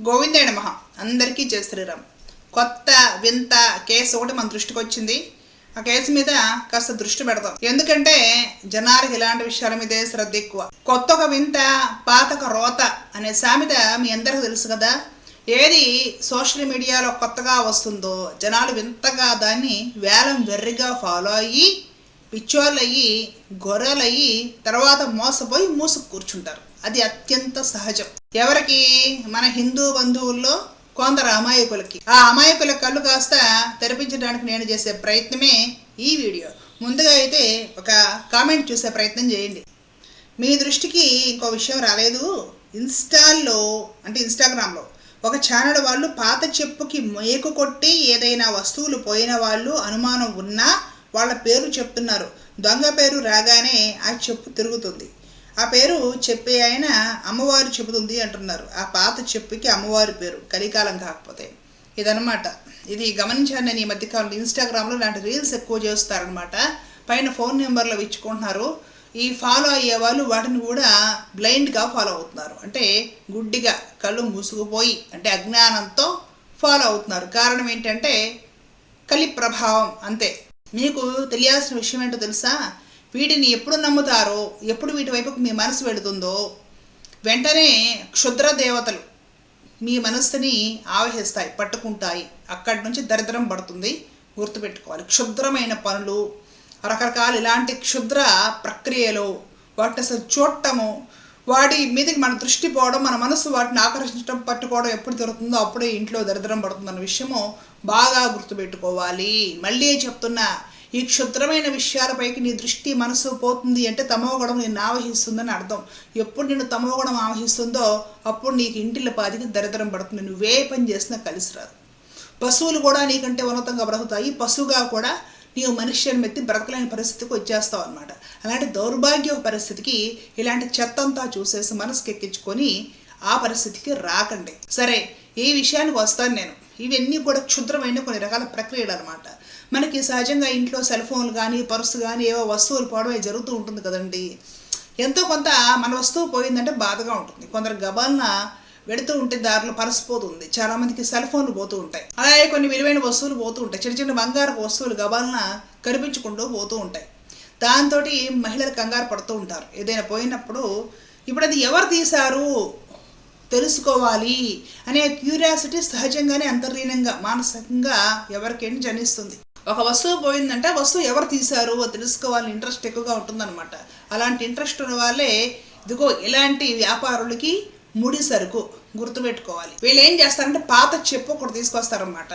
గోవిందే నమ. అందరికీ జయ శ్రీరామ్. కొత్త వింత కేసు ఒకటి మన దృష్టికి వచ్చింది. ఆ కేసు మీద కాస్త దృష్టి పెడతాం ఎందుకంటే జనాలకు ఇలాంటి విషయాల మీదే శ్రద్ధ ఎక్కువ. కొత్త ఒక వింత పాత ఒక రోత అనే సామెత మీ అందరికీ తెలుసు కదా? ఏది సోషల్ మీడియాలో కొత్తగా వస్తుందో జనాలు వింతగా దాన్ని వేలం వెర్రిగా ఫాలో అయ్యి పిచ్చోళ్ళయ్యి గొర్రెలయ్యి తర్వాత మోసపోయి మూసుకు కూర్చుంటారు. అది అత్యంత సహజం. ఎవరికి? మన హిందూ బంధువుల్లో కొందరు అమాయకులకి. ఆ అమాయకుల కళ్ళు కాస్త తెరిపించడానికి నేను చేసే ప్రయత్నమే ఈ వీడియో. ముందుగా అయితే ఒక కామెంట్ చూసే ప్రయత్నం చేయండి. మీ దృష్టికి ఇంకో విషయం రాలేదు. ఇన్స్టాల్లో అంటే ఇన్స్టాగ్రామ్లో ఒక ఛానల్ వాళ్ళు పాత చెప్పుకి మేకు కొట్టి ఏదైనా వస్తువులు పోయిన వాళ్ళు అనుమానం ఉన్నా వాళ్ళ పేరు చెప్తున్నారు. దొంగ పేరు రాగానే ఆ చెప్పు తిరుగుతుంది. ఆ పేరు చెప్పే ఆయన అమ్మవారు చెబుతుంది అంటున్నారు. ఆ పాత చెప్పుకి అమ్మవారి పేరు కలికాలం కాకపోతే. ఇదనమాట ఇది గమనించాను నేను ఈ మధ్యకాలంలో ఇన్స్టాగ్రామ్లో లాంటి రీల్స్ ఎక్కువ చేస్తారనమాట పైన ఫోన్ నెంబర్లు ఇచ్చుకుంటున్నారు. ఈ ఫాలో అయ్యే వాళ్ళు వాటిని కూడా బ్లైండ్గా ఫాలో అవుతున్నారు. అంటే గుడ్డిగా కళ్ళు మూసుకుపోయి అంటే అజ్ఞానంతో ఫాలో అవుతున్నారు. కారణం ఏంటంటే కలి ప్రభావం అంతే. మీకు తెలియాల్సిన విషయం ఏంటో తెలుసా? వీటిని ఎప్పుడు నమ్ముతారో ఎప్పుడు వీటి వైపుకు మీ మనసు వెళుతుందో వెంటనే క్షుద్ర దేవతలు మీ మనస్సుని ఆవహిస్తాయి పట్టుకుంటాయి. అక్కడి నుంచి దరిద్రం పడుతుంది. గుర్తుపెట్టుకోవాలి. క్షుద్రమైన పనులు రకరకాల ఇలాంటి క్షుద్ర ప్రక్రియలు వాటిని అసలు చూడటము వాటి మీదకి మన దృష్టి పోవడం మన మనసు వాటిని ఆకర్షించడం పట్టుకోవడం ఎప్పుడు జరుగుతుందో అప్పుడే ఇంట్లో దరిద్రం పడుతుందన్న విషయము బాగా గుర్తుపెట్టుకోవాలి. మళ్ళీ చెప్తున్నా ఈ క్షుద్రమైన విషయాలపైకి నీ దృష్టి మనసు పోతుంది అంటే తమోగుణం నిన్ను ఆవహిస్తుందని అర్థం. ఎప్పుడు నిన్ను తమోగుణం ఆవహిస్తుందో అప్పుడు నీకు ఇంటిలో పాదికి దరిద్రం పడుతుంది. నువ్వే పని చేసినా కలిసి రాదు. పశువులు కూడా నీకంటే ఉన్నతంగా బ్రతుకుతాయి. పశువుగా కూడా నీవు మనిషిని మెత్తి బ్రతకలేని పరిస్థితికి వచ్చేస్తావు అనమాట అలాంటి దౌర్భాగ్య పరిస్థితికి ఇలాంటి చెత్తంతా చూసేసి మనసుకి ఎక్కించుకొని ఆ పరిస్థితికి రాకండి. సరే ఈ విషయానికి వస్తాను నేను. ఇవన్నీ కూడా క్షుద్రమైన కొన్ని రకాల ప్రక్రియలు అనమాట మనకి సహజంగా ఇంట్లో సెల్ ఫోన్లు కానీ పర్సు కానీ ఏవో వస్తువులు పోవడం జరుగుతూ ఉంటుంది కదండి. ఎంతో కొంత మన వస్తువు పోయిందంటే బాధగా ఉంటుంది. కొందరు గబాలన వెడుతూ ఉంటే దారిలో పర్సు పోతుంది. చాలా మందికి సెల్ ఫోన్లు పోతూ ఉంటాయి. అలాగే కొన్ని విలువైన వస్తువులు పోతూ ఉంటాయి. చిన్న చిన్న బంగారు వస్తువులు గబాలన కనిపించుకుంటూ పోతూ ఉంటాయి. దాంతో మహిళలు కంగారు పడుతూ ఉంటారు. ఏదైనా పోయినప్పుడు ఇప్పుడు అది ఎవరు తీశారు? తెలుసుకోవాలి అనే క్యూరియాసిటీ సహజంగానే అంతర్లీనంగా మానసికంగా ఎవరికైనా జనిస్తుంది. ఒక వస్తువు పోయిందంటే ఆ వస్తువు ఎవరు తీశారు? తెలుసుకోవాలని ఇంట్రెస్ట్ ఎక్కువగా ఉంటుందన్నమాట. అలాంటి ఇంట్రెస్ట్ ఉన్న వాళ్ళే ఇదిగో ఇలాంటి వ్యాపారులకి ముడి సరుకు గుర్తుపెట్టుకోవాలి. వీళ్ళు ఏం చేస్తారంటే పాత చెప్పు ఒకటి తీసుకొస్తారనమాట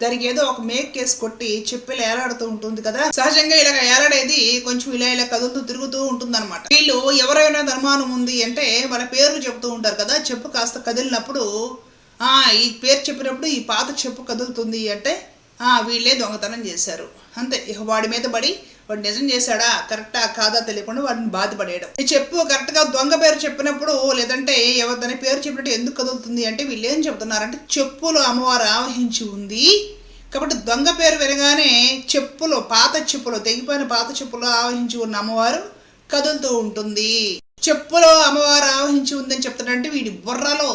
దానికి ఏదో ఒక మేక్ కేసు కొట్టి చెప్పిలా ఏలాడుతూ ఉంటుంది కదా? సహజంగా ఇలా ఏలాడేది కొంచెం ఇలా ఇలా కదులుతూ తిరుగుతూ ఉంటుంది అనమాట వీళ్ళు ఎవరైనా అనుమానం ఉంది అంటే మన పేర్లు చెప్తూ ఉంటారు కదా? చెప్పు కాస్త కదిలినప్పుడు ఆ ఈ పేరు చెప్పినప్పుడు ఈ పాత చెప్పు కదులుతుంది అంటే వీళ్ళే దొంగతనం చేశారు. అంతే ఇక వాడి మీద పడి వాడు నిజం చేశాడా కరెక్టా కాదా తెలియకుండా వాడిని బాధపడేయడం. చెప్పు కరెక్ట్గా దొంగ పేరు చెప్పినప్పుడు లేదంటే ఎవరిదని పేరు చెప్పినట్టు ఎందుకు కదులుతుంది అంటే వీళ్ళు ఏం చెబుతున్నారంటే చెప్పులు అమ్మవారు ఆవహించి ఉంది. కాబట్టి దొంగ పేరు వినగానే చెప్పులు పాత చెప్పులు తెగిపోయిన పాత చెప్పులు ఆవహించి ఉన్న అమ్మవారు కదులుతూ ఉంటుంది. చెప్పులో అమ్మవారు ఆవహించి ఉందని చెప్తున్నారంటే వీడి బుర్రలో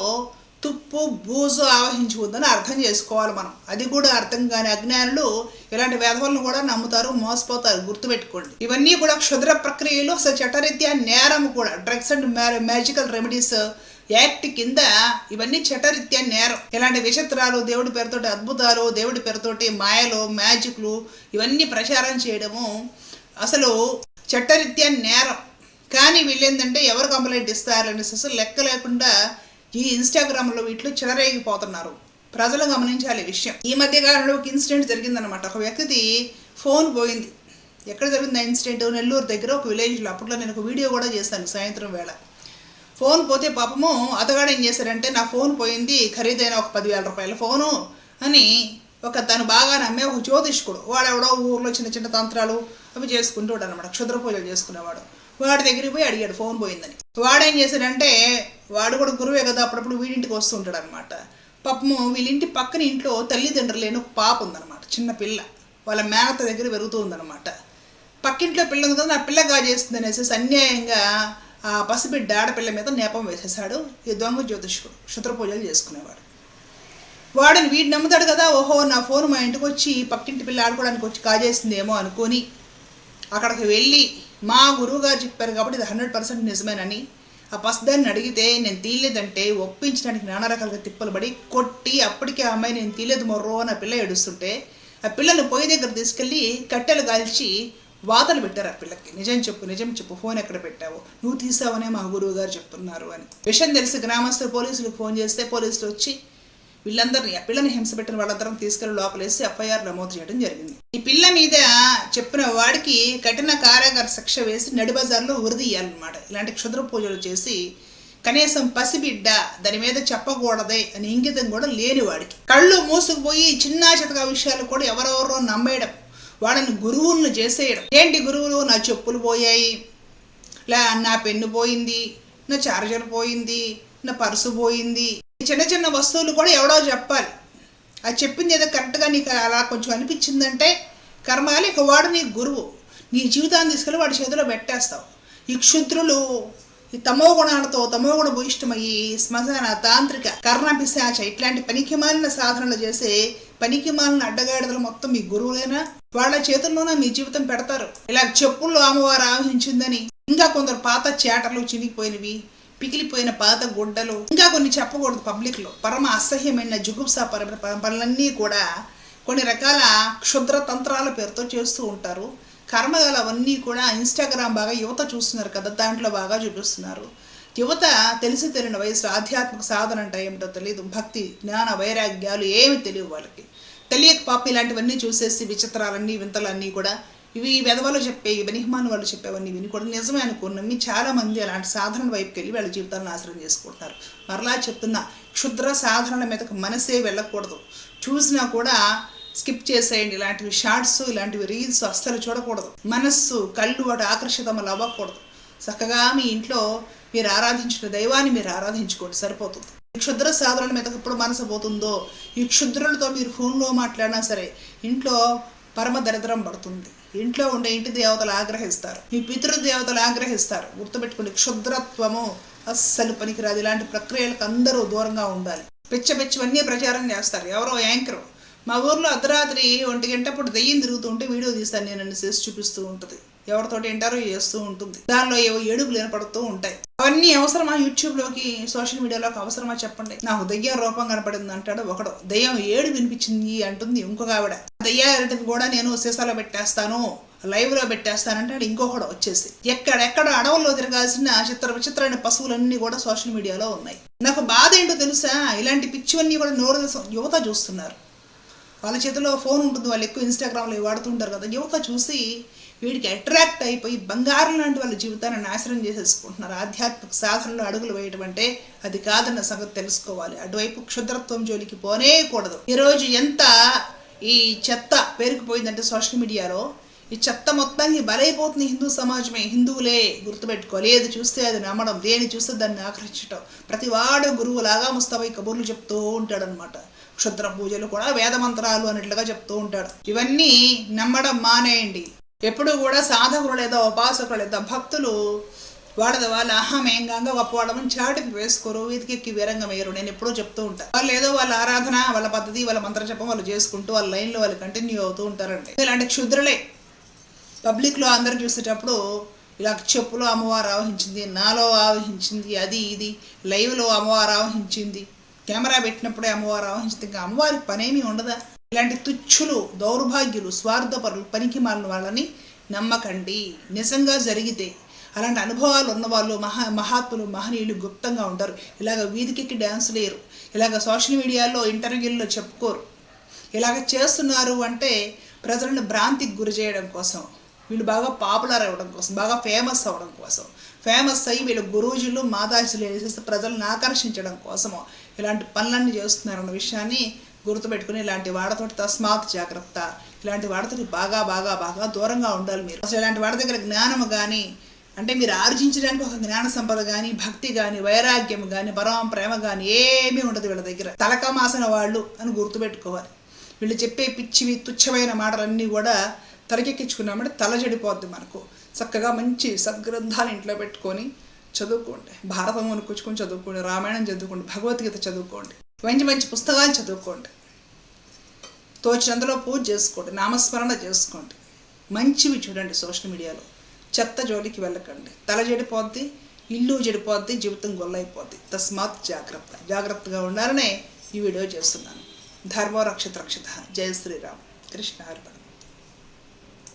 తుప్పు బూజు ఆవహించుకుందని అర్థం చేసుకోవాలి మనం. అది కూడా అర్థం కాని అజ్ఞానులు ఇలాంటి వేధవులను కూడా నమ్ముతారు మోసపోతారు. గుర్తుపెట్టుకోండి. ఇవన్నీ కూడా క్షుద్ర ప్రక్రియలు అసలు చట్టరీత్యా నేరం కూడా. Drugs and magical remedies act కింద ఇవన్నీ చట్టరీత్యా నేరం. ఇలాంటి విచిత్రాలు దేవుడి పేరుతోటి అద్భుతాలు దేవుడి పేరుతోటి మాయలు మ్యాజిక్లు ఇవన్నీ ప్రచారం చేయడము అసలు చట్టరీత్యా నేరం. కానీ వీళ్ళేంటంటే ఎవరు కంప్లైంట్ ఇస్తారని అసలు లెక్క లేకుండా ఈ ఇన్స్టాగ్రామ్లో వీటిలో చెలరేగిపోతున్నారు. ప్రజలు గమనించాలి ఈ విషయం. ఈ మధ్య కాలంలో ఒక ఇన్సిడెంట్ జరిగిందనమాట ఒక వ్యక్తిది ఫోన్ పోయింది. ఎక్కడ జరిగింది ఆ ఇన్సిడెంట్? నెల్లూరు దగ్గర ఒక విలేజ్లో. అప్పట్లో నేను ఒక వీడియో కూడా చేశాను సాయంత్రం వేళ. ఫోన్ పోతే పాపము అతగాడు ఏం చేశారంటే నా ఫోన్ పోయింది ఖరీదైన ఒక పదివేల రూపాయల ఫోను అని ఒక తను బాగా నమ్మే ఒక జ్యోతిష్కుడు. వాడెవడో ఊర్లో చిన్న చిన్న తంత్రాలు అవి చేసుకుంటూ అనమాట క్షుద్ర పూజలు చేసుకునేవాడు. వాడి దగ్గరికి పోయి అడిగాడు ఫోన్ పోయిందని. వాడేం చేశాడంటే వాడు కూడా గురువే కదా అప్పుడప్పుడు వీడింటికి వస్తూ ఉంటాడు అనమాట పాపము వీళ్ళింటి పక్కన ఇంట్లో తల్లిదండ్రులు లేని ఒక పాప ఉందన్నమాట చిన్న పిల్ల. వాళ్ళ మేనత దగ్గర పెరుగుతూ ఉందన్నమాట. పక్కింట్లో పిల్ల ఉంది కదా నా పిల్ల కాజేస్తుంది అనేసి అన్యాయంగా ఆ పసిబిడ్డ ఆడపిల్ల మీద నేపం వేసేసాడు ఈ దొంగ జ్యోతిష్కుడు క్షుద్ర పూజలు చేసుకునేవాడు. వాడిని వీడు నమ్ముతాడు కదా ఓహో నా ఫోన్ మా ఇంటికి వచ్చి పక్కింటి పిల్ల ఆడుకోవడానికి వచ్చి కాజేసిందేమో అనుకొని అక్కడికి వెళ్ళి మా గురువుగారు చెప్పారు కాబట్టి ఇది హండ్రెడ్ పర్సెంట్ నిజమేనని ఆ పసిదాన్ని అడిగితే నేను తీయలేదంటే ఒప్పించడానికి నానా రకాలుగా తిప్పలు పడి కొట్టి అప్పటికే ఆ అమ్మాయి నేను తీయలేదు మొర్రో అని ఆ పిల్ల ఏడుస్తుంటే ఆ పిల్లని పొయ్యి దగ్గర తీసుకెళ్ళి కట్టెలు కాల్చి వాతలు పెట్టారు ఆ పిల్లకి. నిజం చెప్పు నిజం చెప్పు ఫోన్ ఎక్కడ పెట్టావు? నువ్వు తీసావనే మా గురువు గారు చెప్తున్నారు అని. విషయం తెలిసి గ్రామస్తులు పోలీసులకు ఫోన్ చేస్తే పోలీసులు వచ్చి వీళ్ళందరినీ ఆ పిల్లని హింస పెట్టిన వాళ్ళందరం తీసుకెళ్ళి లోపలేసి ఎఫ్ఐఆర్ నమోదు చేయడం జరిగింది. ఈ పిల్ల మీద చెప్పిన వాడికి కఠిన కారాగార శిక్ష వేసి నడిబజార్లో ఉరిదీయాలన్నమాట. ఇలాంటి క్షుద్ర పూజలు చేసి కనీసం పసిబిడ్డ దాని మీద చెప్పకూడదే అని ఇంగితం కూడా లేని వాడికి. కళ్ళు మూసుకుపోయి చిన్న చితక విషయాలు కూడా ఎవరెవరో నమ్మేయడం వాళ్ళని గురువులను చేసేయడం. ఏంటి గురువులు? నా చెప్పులు పోయాయి లే నా పెన్ను పోయింది నా చార్జర్ పోయింది నా పర్సు పోయింది చిన్న చిన్న వస్తువులు కూడా ఎవడో చెప్పాలి. అది చెప్పింది ఏదో కరెక్ట్గా నీకు అలా కొంచెం అనిపించిందంటే కర్మాలి ఇక వాడు నీ గురువు. నీ జీవితాన్ని తీసుకెళ్ళి వాడి చేతిలో పెట్టేస్తావు. ఈ క్షుద్రులు ఈ తమో గుణాలతో తమో గుణ భూయిష్టమయ్యి శ్మశాన తాంత్రిక కర్ణాభిశాచ ఇట్లాంటి పనికిమాలిన సాధనలు చేసే పనికిమాలిన అడ్డగాడిదలు మొత్తం మీ గురువులేనా? వాళ్ళ చేతుల్లోనే మీ జీవితం పెడతారు. ఇలా చెప్పుల్లో అమ్మవారు ఆవహించిందని ఇంకా కొందరు పాత చేటలు చినిగిపోయినవి పికిలిపోయిన పాత గుడ్డలు ఇంకా కొన్ని చెప్పకూడదు పబ్లిక్లో పరమ అసహ్యమైన జుగుప్సా పర పనులన్నీ కూడా కొన్ని రకాల క్షుద్ర తంత్రాల పేరుతో చేస్తూ ఉంటారు. కర్మగాలు అవన్నీ కూడా ఇన్స్టాగ్రామ్ బాగా యువత చూస్తున్నారు కదా దాంట్లో బాగా చూపిస్తున్నారు. యువత తెలిసి తెలియని వయసు ఆధ్యాత్మిక సాధన అంటే ఏమిటో తెలియదు భక్తి జ్ఞాన వైరాగ్యాలు ఏమి తెలియవు వాళ్ళకి. తెలియక పాప ఇలాంటివన్నీ చూసేసి విచిత్రాలన్నీ వింతలన్నీ కూడా ఇవి వెధవలు చెప్పే ఈ వాళ్ళు చెప్పేవన్నీ విని కూడా నిజమే అనుకుని నమ్మి చాలా మంది అలాంటి సాధారణ వైపుకి వెళ్ళి వాళ్ళ జీవితాలను నాశనం చేసుకుంటున్నారు. మరలా చెప్తున్నా క్షుద్ర సాధనల మీదకు మనసే వెళ్ళకూడదు. చూసినా కూడా స్కిప్ చేసేయండి ఇలాంటివి షార్ట్స్ ఇలాంటివి రీల్స్ అస్సలు చూడకూడదు. మనస్సు కళ్ళు వాటి ఆకర్షితములు అవ్వకూడదు. చక్కగా మీ ఇంట్లో మీరు ఆరాధించిన దైవాన్ని మీరు ఆరాధించుకోండి సరిపోతుంది. క్షుద్ర సాధనల మీద ఎప్పుడు మనసు పోతుందో ఈ క్షుద్రులతో మీరు ఫోన్లో మాట్లాడినా సరే ఇంట్లో పరమ దరిద్రం పడుతుంది. ఇంట్లో ఉండే ఇంటి దేవతలు ఆగ్రహిస్తారు. మీ పితృదేవతలు ఆగ్రహిస్తారు. గుర్తుపెట్టుకోండి క్షుద్రత్వము అస్సలు పనికిరాదు. ఇలాంటి ప్రక్రియలకు అందరూ దూరంగా ఉండాలి. పిచ్చ పిచ్చవన్నీ ప్రచారం చేస్తారు. ఎవరో యాంకర్. మా ఊర్లో అర్ధరాత్రి ఒంటి గంటప్పుడు దెయ్యం తిరుగుతుంటే వీడియో తీస్తాను నేను చేసి చూపిస్తూ ఉంటుంది. ఎవరితోటి ఇంటర్వ్యూ చేస్తూ ఉంటుంది. దానిలో ఏవో ఏడుపులు వినపడుతూ ఉంటాయి. అవన్నీ అవసరమా యూట్యూబ్లోకి సోషల్ మీడియాలోకి అవసరమా చెప్పండి. నాకు దెయ్యం రూపం కనపడింది అంటాడు ఒకడు. దెయ్యం ఏడు వినిపించింది అంటుంది ఇంకొక ఆవిడ. దెయ్యాలంటిది కూడా నేను సీసాలో పెట్టేస్తాను లైవ్లో పెట్టేస్తానంటాడు ఇంకొకడు వచ్చేసి. ఎక్కడెక్కడ అడవుల్లో తిరగాల్సిన చిత్ర విచిత్రమైన పశువులన్నీ కూడా సోషల్ మీడియాలో ఉన్నాయి. నాకు బాధ ఏంటో తెలుసా? ఇలాంటి పిచ్చివన్నీ కూడా నోరు యువత చూస్తున్నారు. వాళ్ళ చేతిలో ఫోన్ ఉంటుంది వాళ్ళు ఎక్కువ ఇన్స్టాగ్రామ్లో వాడుతుంటారు కదా. యువత చూసి వీడికి అట్రాక్ట్ అయిపోయి బంగారం లాంటి వాళ్ళ జీవితాన్ని నాశనం చేసేసుకుంటున్నారు. ఆధ్యాత్మిక సాధనలో అడుగులు వేయటం అంటే అది కాదన్న సంగతి తెలుసుకోవాలి. అటువైపు క్షుద్రత్వం జోలికి పోనేకూడదు ఈరోజు ఎంత ఈ చెత్త పేరుకుపోయిందంటే సోషల్ మీడియాలో. ఈ చెత్త మొత్తానికి బలైపోతుంది హిందూ సమాజమే హిందువులే గుర్తుపెట్టుకోవాలి ఏది చూస్తే అది నమ్మడం దేని చూస్తే దాన్ని ఆకర్షించడం ప్రతి వాడు గురువులాగా ముస్తాబై కబుర్లు చెప్తూ ఉంటాడనమాట క్షుద్ర పూజలు కూడా వేద మంత్రాలు అన్నట్లుగా చెప్తూ ఉంటాడు. ఇవన్నీ నమ్మడం మానేయండి. ఎప్పుడు కూడా సాధకులు లేదా ఉపాసకులు లేదా భక్తులు వాళ్ళది వాళ్ళ అహమేంగంగా గొప్పవాడమని చాటికి వేసుకోరు. వీధికెక్కి వీరంగం వేయరు. నేను ఎప్పుడూ చెప్తూ ఉంటాను వాళ్ళు ఏదో వాళ్ళ ఆరాధన వాళ్ళ పద్ధతి వాళ్ళ మంత్రజపం వాళ్ళు చేసుకుంటూ వాళ్ళ లైన్లో వాళ్ళు కంటిన్యూ అవుతూ ఉంటారండి. ఇలాంటి క్షుద్రులే. పబ్లిక్లో అందరు చూసేటప్పుడు ఇలా చెప్పులో అమ్మవారు ఆవహించింది నాలో ఆవహించింది అది ఇది లైవ్లో అమ్మవారు ఆవహించింది కెమెరా పెట్టినప్పుడే అమ్మవారు ఆవహించింది. ఇంకా అమ్మవారికి పనేమీ ఉండదా? ఇలాంటి తుచ్చులు దౌర్భాగ్యులు స్వార్థపరులు పనికి మాలిన వాళ్ళని నమ్మకండి. నిజంగా జరిగితే అలాంటి అనుభవాలు ఉన్నవాళ్ళు మహా మహాత్ములు మహనీయులు గుప్తంగా ఉంటారు. ఇలాగ వీధికెక్కి డ్యాన్స్ లేరు. ఇలాగ సోషల్ మీడియాలో ఇంటర్వ్యూల్లో చెప్పుకోరు. ఇలాగ చేస్తున్నారు అంటే ప్రజలను భ్రాంతికి గురి చేయడం కోసం వీళ్ళు బాగా పాపులర్ అవ్వడం కోసం బాగా ఫేమస్ అవ్వడం కోసం ఫేమస్ అయ్యి వీళ్ళు గురూజులు మాతాజులు వేసేసి ప్రజలను ఆకర్షించడం కోసము ఇలాంటి పనులన్నీ చేస్తున్నారన్న విషయాన్ని గుర్తుపెట్టుకుని ఇలాంటి వాడతోటి తస్మాత్ జాగ్రత్త. ఇలాంటి వాడతోటి బాగా బాగా బాగా దూరంగా ఉండాలి మీరు. అసలు ఇలాంటి వాడి దగ్గర జ్ఞానము కానీ అంటే మీరు ఆర్జించడానికి ఒక జ్ఞాన సంపద కానీ భక్తి కానీ వైరాగ్యం కానీ పరమ ప్రేమ కానీ ఏమీ ఉండదు వీళ్ళ దగ్గర. తలకమాసిన వాళ్ళు అని గుర్తుపెట్టుకోవాలి. వీళ్ళు చెప్పే పిచ్చివి తుచ్చమైన మాటలన్నీ కూడా తలకెక్కించుకున్నామంటే తల చెడిపోద్ది మనకు. చక్కగా మంచి సద్గ్రంథాలు ఇంట్లో పెట్టుకొని చదువుకోండి. భారతం కొనుక్కొచ్చుకొని చదువుకోండి. రామాయణం చదువుకోండి. భగవద్గీత చదువుకోండి. మంచి మంచి పుస్తకాలు చదువుకోండి. తోచినంతలో పూజ చేసుకోండి. నామస్మరణ చేసుకోండి. మంచివి చూడండి సోషల్ మీడియాలో. చెత్త జోలికి వెళ్ళకండి. తల చెడిపోద్ది ఇల్లు చెడిపోద్ది జీవితం గొల్లైపోద్ది. తస్మాత్ జాగ్రత్త. జాగ్రత్తగా ఉండాలనే ఈ వీడియో చేస్తున్నాను. ధర్మో రక్షత రక్షత. జయ శ్రీరామ్. కృష్ణ హరిపడ